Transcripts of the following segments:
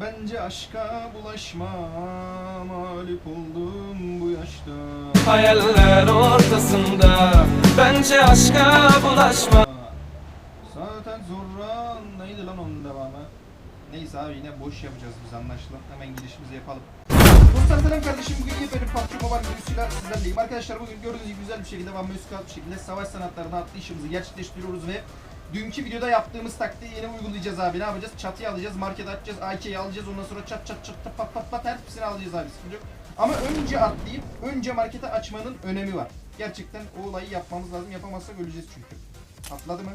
Bence aşka bulaşma mağlup oldum bu yaşta. Hayaller ortasında Bence aşka bulaşma Zaten zorra neydi lan onun devamı? Neyse abi yine boş yapacağız biz anlaşılan. Hemen girişimizi yapalım. Dostlar selam kardeşim bugün yepyeni PUBG Mobile videosuyla sizlerleyim. Arkadaşlar bugün gördüğünüz gibi güzel bir şekilde ve müzikal bir şekilde savaş sanatlarına adlı işimizi gerçekleştiriyoruz ve dünkü videoda yaptığımız taktiği yine uygulayacağız abi. Ne yapacağız? Çatıyı alacağız, market açacağız, AK'yi alacağız. Ondan sonra çat çat çat çat pat pat pat hepsini alacağız abi. Sıkıntı yok. Ama önce atlayıp önce markete açmanın önemi var. Gerçekten o olayı yapmamız lazım. Yapamazsak öleceğiz çünkü. Atladı mı?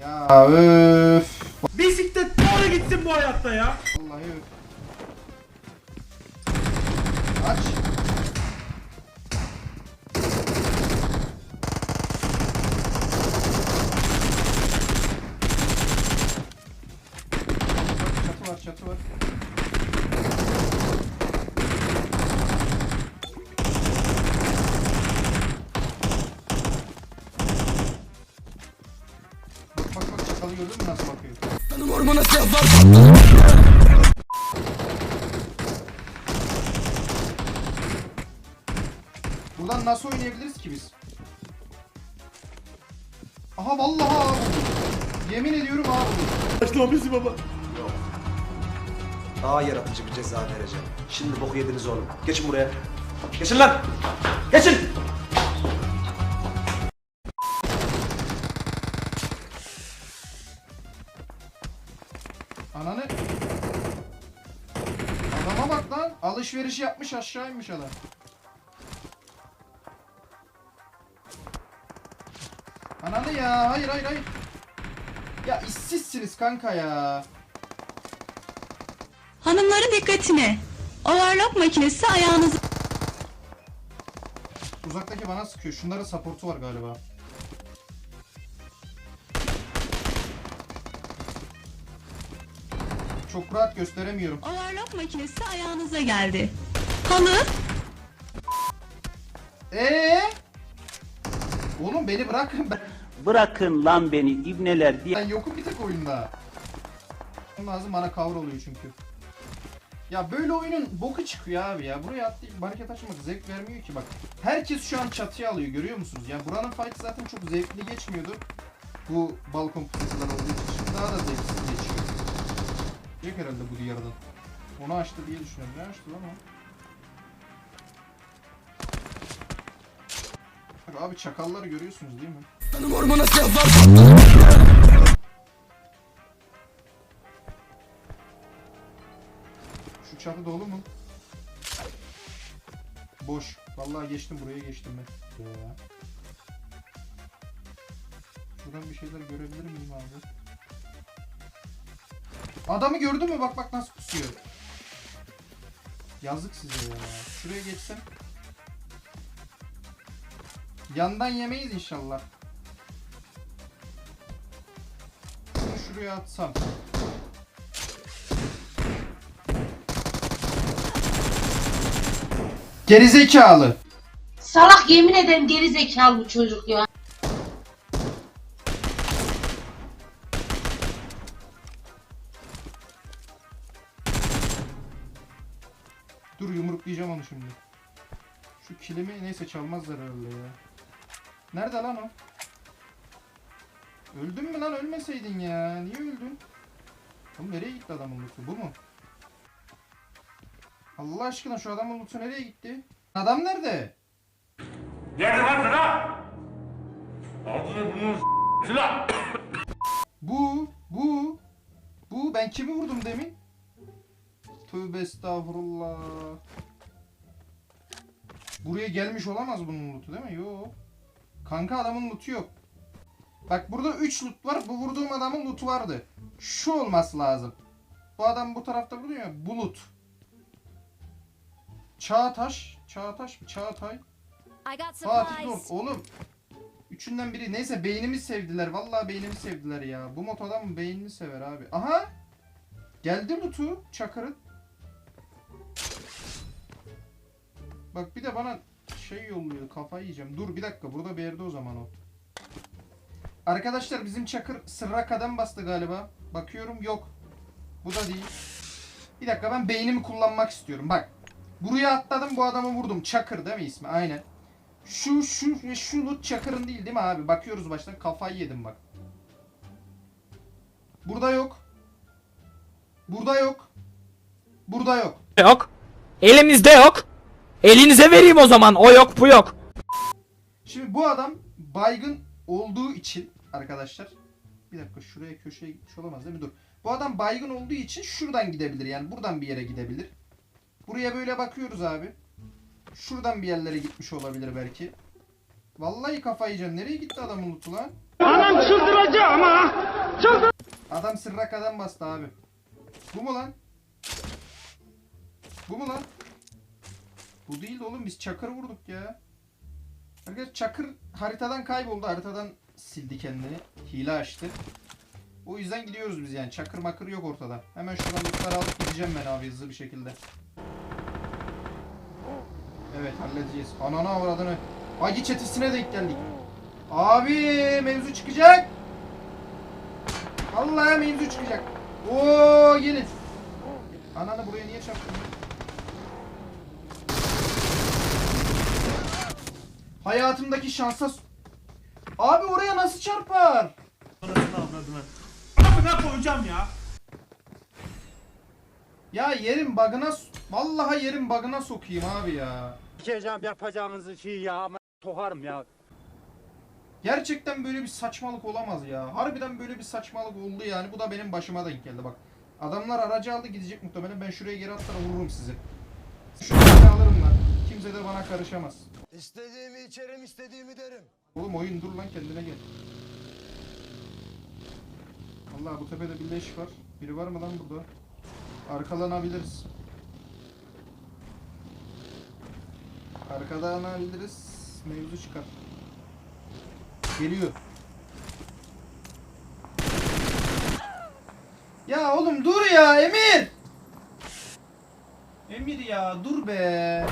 Ya öf. Bisiklet doğru gitsin bu hayatta ya. Vallahi öf. Aç. Bakıyor? Buradan nasıl oynayabiliriz ki biz? Aha vallahi abi. Yemin ediyorum abi. Başlamışsın baba. Daha yaratıcı bir ceza vereceğim. Şimdi boku yediniz oğlum. Geçin buraya. Geçin lan! Geçin! Lan. Alışveriş yapmış aşağı inmiş adam. Ananı ya. Hayır hayır hayır. Ya işsizsiniz kanka ya. Hanımların dikkatine. Overlock makinesi ayağınızı Uzaktaki bana sıkıyor. Şunların supportu var galiba. Çok rahat gösteremiyorum. Overlock makinesi ayağınıza geldi. Halı Ee? Oğlum beni bırakın ben. Bırakın lan beni ibneler diye Ben yokum bir tek oyunda. Lazım bana cover oluyor çünkü. Ya böyle oyunun boku çıkıyor abi ya. Buraya atlayıp market açmak zevk vermiyor ki bak. Herkes şu an çatıya alıyor görüyor musunuz? Ya buranın fight zaten çok zevkli geçmiyordu. Bu balkon pusucular olduğu için daha da zevksiz geçiyor. Yok herhalde bu diyardan. Onu açtı diye düşünüyorum. Ne açtı lan o? Abi çakalları görüyorsunuz değil mi? Şu çatı dolu mu? Boş. Vallahi geçtim buraya geçtim ben. Ya. Şuradan bir şeyler görebilir miyim abi? Adamı gördün mü? Bak bak nasıl kusuyor. Yazık size ya. Şuraya geçsem. Yandan yemeyiz inşallah. Şunu şuraya atsam. Gerizekalı. Salak yemin ederim geri zekalı bu çocuk ya. Dur yumruklayacağım onu şimdi. Şu kilimi neyse çalmazlar herhalde ya. Nerede lan o? Öldün mü lan ölmeseydin ya. Niye öldün? Oğlum nereye gitti adamın lootu? Bu mu? Allah aşkına şu adamın lootu nereye gitti? Adam nerede? Nerede lan silah? Ağzını burnunu s-. Bu, bu, bu. Ben kimi vurdum demin? Tövbe estağfurullah. Buraya gelmiş olamaz bunun lootu değil mi? Yok. Kanka adamın lootu yok. Bak burada 3 loot var. Bu vurduğum adamın lootu vardı. Şu olması lazım. Bu adam bu tarafta vuruyor ya. Bu loot. Çağataş. Çağataş mı? Çağatay. Fatih supplies. Oğlum. Üçünden biri. Neyse beynimi sevdiler. Vallahi beynimi sevdiler ya. Bu mod adam beynini sever abi. Aha. Geldi Lutu. Çakır'ın. Bak bir de bana şey yolluyor. Kafayı yiyeceğim. Dur bir dakika. Burada bir yerde o zaman o. Arkadaşlar bizim Çakır sırra kadem bastı galiba. Bakıyorum yok. Bu da değil. Bir dakika ben beynimi kullanmak istiyorum. Bak. Buraya atladım bu adamı vurdum. Çakır değil mi ismi? Aynen. Şu şu şu loot Çakır'ın değil değil mi abi? Bakıyoruz baştan kafayı yedim bak. Burada yok. Burada yok. Burada yok. Yok. Elimizde yok. Elinize vereyim o zaman. O yok bu yok. Şimdi bu adam baygın olduğu için arkadaşlar bir dakika şuraya köşeye gitmiş olamaz değil mi? Dur. Bu adam baygın olduğu için şuradan gidebilir. Yani buradan bir yere gidebilir. Buraya böyle bakıyoruz abi. Şuradan bir yerlere gitmiş olabilir belki. Vallahi kafayı yiyeceğim. Nereye gitti adamın lootu lan? Adam çıldıracağım ha. Adam sırra kadem bastı abi. Bu mu lan? Bu mu lan? Bu değil oğlum biz çakır vurduk ya. Arkadaşlar Çakır haritadan kayboldu. Haritadan sildi kendini. Hile açtı. O yüzden gidiyoruz biz yani. Çakır makır yok ortada. Hemen şuradan lootları alıp gideceğim ben abi hızlı bir şekilde. Evet halledeceğiz. Anana avradını. Hagi çetesine denk geldik. Abi mevzu çıkacak. Vallahi mevzu çıkacak. Oo gelin. Ananı buraya niye çarptın? Hayatımdaki şansa... Abi oraya nasıl çarpar? Amına koyacağım ya. Ya yerin bug'ına... s- Vallahi yerin bug'ına sokayım abi ya. Sikeceğim yapacağınızı şey ya ama sokarım ya. Gerçekten böyle bir saçmalık olamaz ya. Harbiden böyle bir saçmalık oldu yani. Bu da benim başıma denk geldi bak. Adamlar aracı aldı gidecek muhtemelen. Ben şuraya geri atlar vururum sizi. Şurayı alırım lan. Kimse de bana karışamaz. İstediğimi içerim, istediğimi derim. Oğlum oyun dur lan kendine gel. Allah bu tepede bir leş var. Biri var mı lan burada? Arkalanabiliriz. Arkalanabiliriz. Mevzu çıkar. Geliyor. Ya oğlum dur ya Emir! Emir ya dur be.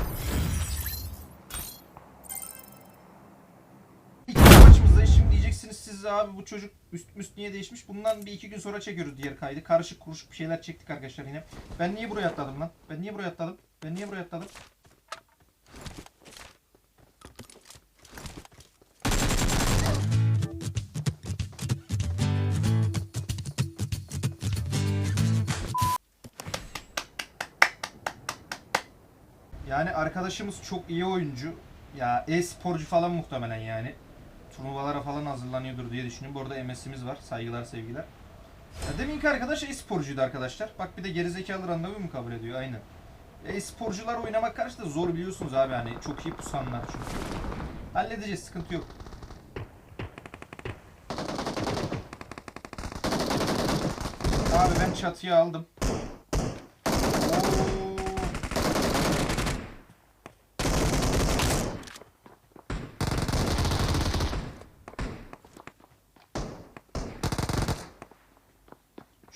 Siz abi bu çocuk üst müst niye değişmiş? Bundan bir iki gün sonra çekiyoruz diğer kaydı. Karışık kuruşuk bir şeyler çektik arkadaşlar yine. Ben niye buraya atladım lan? Ben niye buraya atladım? Ben niye buraya atladım? Yani arkadaşımız çok iyi oyuncu. Ya e-sporcu falan muhtemelen yani. Turnuvalara falan hazırlanıyordur diye düşünüyorum. Bu arada MS'imiz var. Saygılar sevgiler. Deminki arkadaş e-sporcuydu arkadaşlar. Bak bir de gerizekalı randevu mu kabul ediyor? Aynen. E-sporcular oynamak karşı da zor biliyorsunuz abi hani. Çok iyi pusanlar çünkü. Halledeceğiz sıkıntı yok. Abi ben çatıya aldım.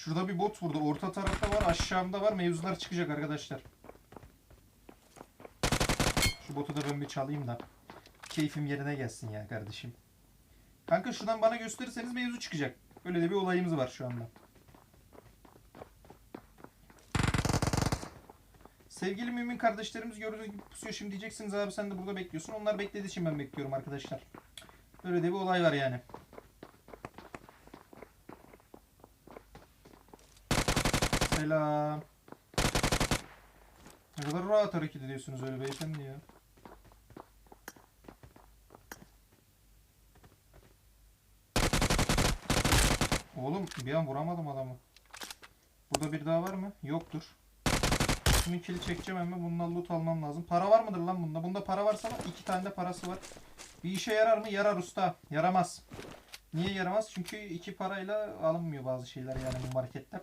Şurada bir bot vurdu. Orta tarafta var, aşağımda var. Mevzular çıkacak arkadaşlar. Şu botu da ben bir çalayım da. Keyfim yerine gelsin ya kardeşim. Kanka şuradan bana gösterirseniz mevzu çıkacak. Öyle de bir olayımız var şu anda. Sevgili mümin kardeşlerimiz gördüğünüz gibi pusuyor. Şimdi diyeceksiniz abi sen de burada bekliyorsun. Onlar beklediği için ben bekliyorum arkadaşlar. Öyle de bir olay var yani. Selam. Ne kadar rahat hareket ediyorsunuz öyle beyefendi ya. Oğlum bir an vuramadım adamı. Burada bir daha var mı? Yoktur. Şunun kili çekeceğim hemen bundan loot almam lazım. Para var mıdır lan bunda? Bunda para varsa var. iki tane de parası var. Bir işe yarar mı? Yarar usta. Yaramaz. Niye yaramaz? Çünkü iki parayla alınmıyor bazı şeyler yani bu markette.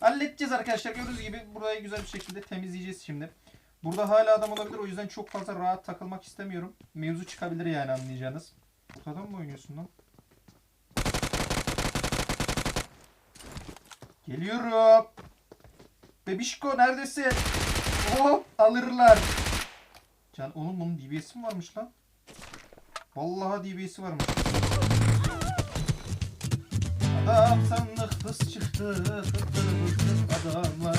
Halledeceğiz arkadaşlar. Gördüğünüz gibi burayı güzel bir şekilde temizleyeceğiz şimdi. Burada hala adam olabilir. O yüzden çok fazla rahat takılmak istemiyorum. Mevzu çıkabilir yani anlayacağınız. Ortadan mı oynuyorsun lan? Geliyorum. Bebişko neredesin? Hop alırlar. Can oğlum bunun DBS'i mi varmış lan? Vallahi DBS'i varmış. Baksanlık kız çıktı, kıttırmış adamlar